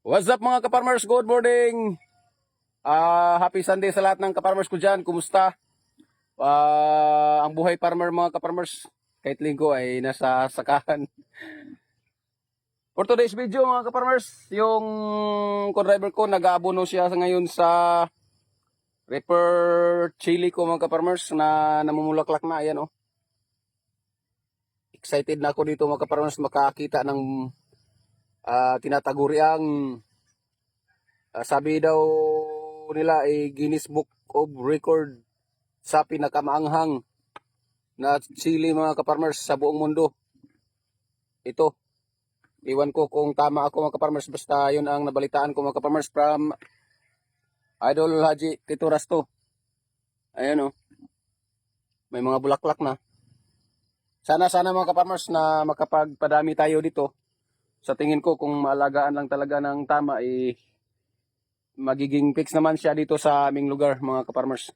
What's up mga kaparmers? Good morning! Ah, happy Sunday sa lahat ng kaparmers ko dyan. Kumusta? Ah, ang buhay farmer mga kaparmers kahit linggo ay nasa sakahan. For today's video mga kaparmers, yung co-driver ko nag-aabono siya ngayon sa Reaper chili ko mga kaparmers na namumulaklak na. Ayan oh. Excited na ako dito mga kaparmers makakita ng ah tinataguri ang ah, sabi daw nila ay Guinness Book of Record sa pinakamaanghang na chili mga kaparmers sa buong mundo. Ito. Iwan ko kung tama ako mga kaparmers basta yun ang nabalitaan ko mga kaparmers from Idol Haji Tito Rasto. Ayan oh. May mga bulaklak na. Sana sana mga kaparmers na makapagpadami tayo dito sa tingin ko kung maalagaan lang talaga ng tama eh magiging fix naman siya dito sa aming lugar mga kaparmers.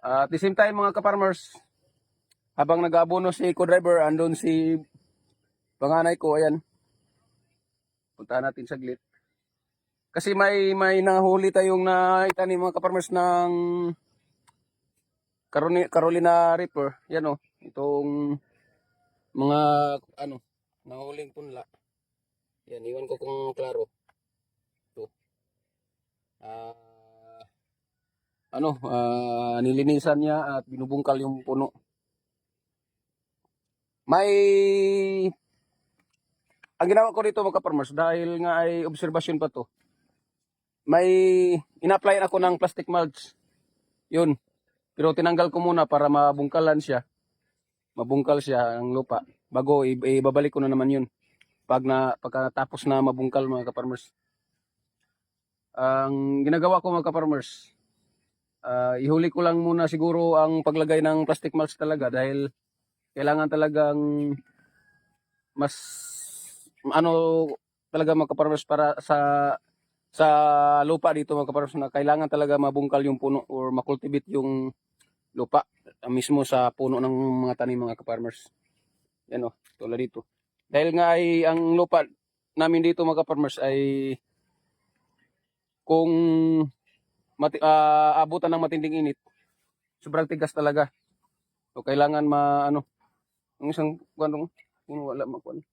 Ah, at the same time mga kaparmers, habang nag-abono si co-driver, andun si panganay ko, ayan. Puntahan natin saglit. Kasi may may nahuli tayong naitanim mga kaparmers ng Carolina, Carolina Reaper. Yan o, itong mga ano, nahuling punla. Yan, iwan ko kung klaro. Ito. Ah, ano, ah, nilinisan niya at binubungkal yung puno. May ang ginawa ko dito mga farmers dahil nga ay obserbasyon pa to. May ina-apply ako ng plastic mulch. Yun. Pero tinanggal ko muna para mabungkalan siya. Mabungkal siya ang lupa. Bago ibabalik ko na naman yun pag na pagkatapos na mabungkal mga kaparmers. Ang ginagawa ko mga kaparmers, ah, ihuli ko lang muna siguro ang paglagay ng plastic mulch talaga dahil kailangan talagang mas ano talaga mga kaparmers para sa sa lupa dito mga kaparmers na kailangan talaga mabungkal yung puno or makultivate yung lupa mismo sa puno ng mga tanim mga kaparmers. Yan o, tulad dito. Dahil nga ay ang lupa namin dito mga farmers ay kung mati, ah, abutan ng matinding init, sobrang tigas talaga. So kailangan ma ano, yung isang kuan kung wala makuan.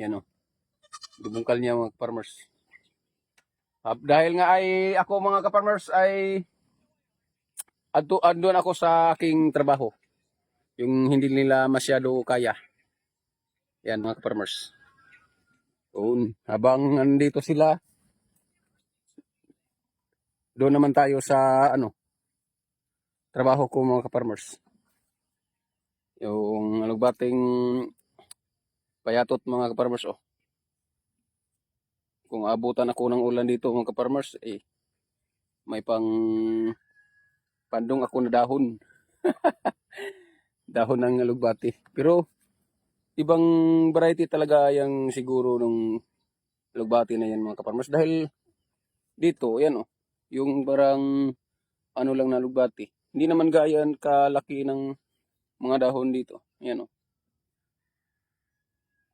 Yan o. Dubungkal niya mga farmers. Ah, dahil nga ay ako mga ka-farmers ay ando andun ako sa aking trabaho. Yung hindi nila masyado kaya. Yan mga farmers. Doon, habang nandito sila, doon naman tayo sa ano, trabaho ko mga farmers. Yung alugbating payatot mga farmers oh. Kung abutan ako ng ulan dito mga farmers eh may pang pandong ako na dahon. dahon ng alugbati. Pero ibang variety talaga yung siguro nung alugbati na yan mga kaparmers dahil dito yan oh yung parang ano lang na alugbati hindi naman gayan kalaki ng mga dahon dito. Yan oh.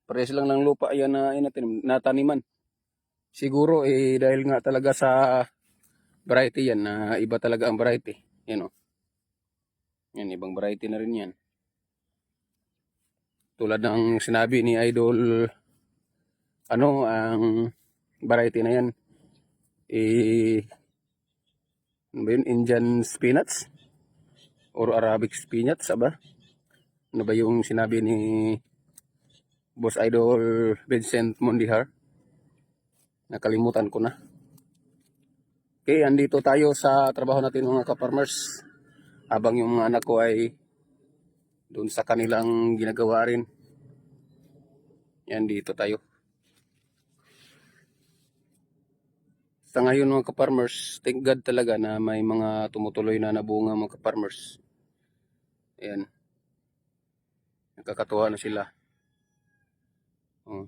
Pares lang ng lupa yan na inatanim, nataniman. Siguro eh dahil nga talaga sa variety yan na iba talaga ang variety. Yan oh. Yan ibang variety na rin yan tulad ng sinabi ni Idol ano ang variety na yan. Eh ano ba yun? Indian spinach? Or Arabic spinach aba? Ano ba yung sinabi ni Boss Idol Vincent Mondihar? Nakalimutan ko na. Okay andito tayo sa trabaho natin mga ka-farmers. Habang yung mga anak ko ay doon sa kanilang ginagawa rin. Yan dito tayo. Sa ngayon mga ka-farmers, thank God talaga na may mga tumutuloy na nabunga mga ka-farmers. Ayan. Nakakatuwa na sila. Oh.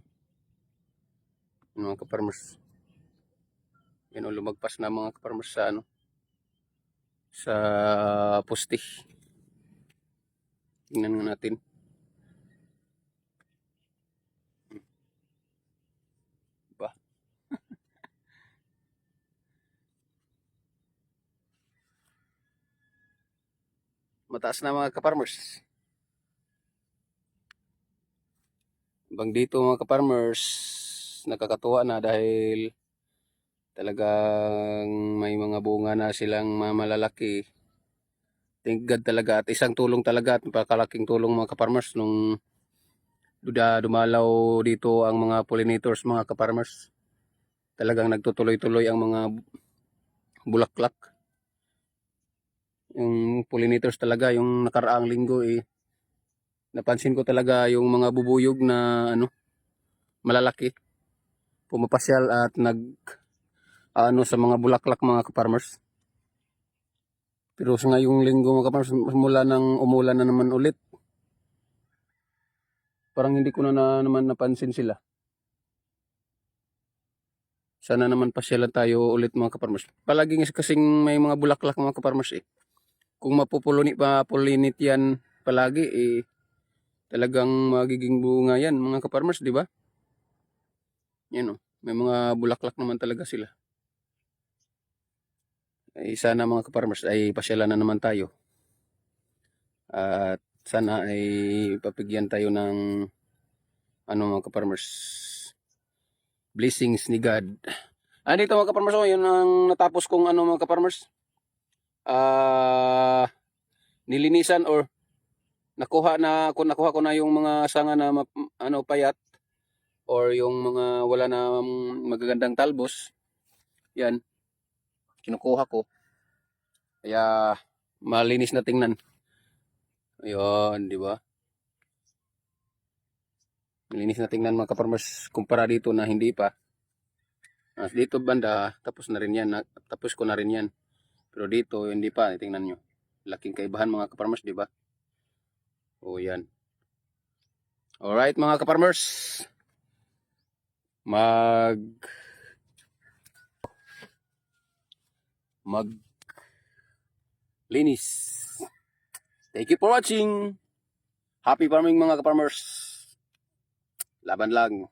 Yan mga ka-farmers. Yan o, lumagpas na mga ka-farmers sa ano sa poste. Tingnan nga natin. Diba? Mataas na mga kaparmers. Bang dito mga kaparmers, nakakatuwa na dahil talagang may mga bunga na silang malalaki. Thank God talaga at isang tulong talaga at napakalaking tulong mga kaparmers nung duda dumalaw dito ang mga pollinators mga kaparmers. Talagang nagtutuloy-tuloy ang mga bulaklak. Yung pollinators talaga yung nakaraang linggo eh napansin ko talaga yung mga bubuyog na ano malalaki pumapasyal at nag ano sa mga bulaklak mga kaparmers. Pero sa ngayong linggo mga kaparmers mula nang umulan na naman ulit parang hindi ko na, na naman napansin sila. Sana naman pasyalan tayo ulit mga kaparmers. Palaging kasing may mga bulaklak mga kaparmers eh. Kung mapupulunit pa pulinit yan palagi eh talagang magiging bunga yan mga kaparmers, di ba? Yan o, may mga bulaklak naman talaga sila. Ay sana mga kaparmers ay pasyalan na naman tayo. At sana ay papigyan tayo ng ano mga kaparmers blessings ni God. Ah, dito mga kaparmers, oh, yun ang natapos kong ano mga kaparmers. Ah, nilinisan or nakuha na kung nakuha ko na yung mga sanga na ano payat or yung mga wala na magagandang talbos. Yan. Kinukuha ko. Kaya malinis na tingnan. Ayun, di ba? Malinis na tingnan mga kaparmers kumpara dito na hindi pa. Ah, dito banda, tapos na rin yan. na- Tapos ko na rin yan. Pero dito, hindi pa. Tingnan nyo. Laking kaibahan mga kaparmers, di ba? O yan. Alright mga kaparmers. Mag... Mag... Linis. Thank you for watching. Happy farming mga kaparmers. Laban lang.